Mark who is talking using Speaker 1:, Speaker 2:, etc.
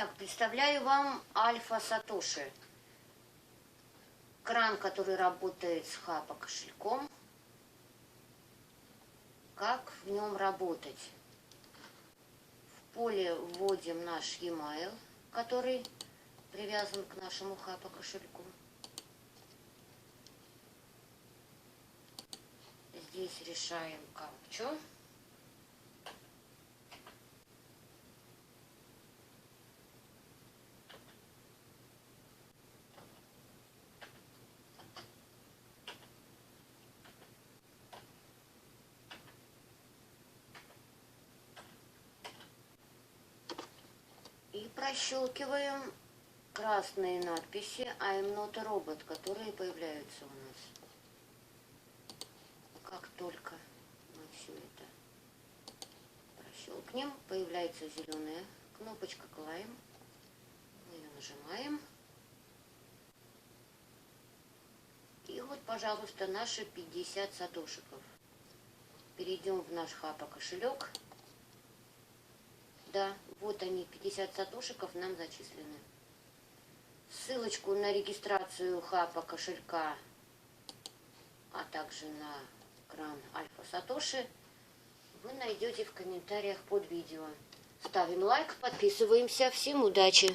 Speaker 1: Итак, представляю вам Альфа Сатоши. Кран, который работает с хапа кошельком. Как в нем работать? В поле вводим наш e-mail, который привязан к нашему хапа кошельку. Здесь решаем капчу. И прощелкиваем красные надписи I'm not a robot, которые появляются у нас. Как только мы все это прощелкнем, появляется зеленая кнопочка Climb. Мы ее нажимаем. И вот, пожалуйста, наши 50 сатошиков. Перейдем в наш хапа кошелек. Да, вот они, 50 сатошиков нам зачислены. Ссылочку на регистрацию хапа кошелька, а также на кран Альфа Сатоши вы найдете в комментариях под видео. Ставим лайк, подписываемся. Всем удачи!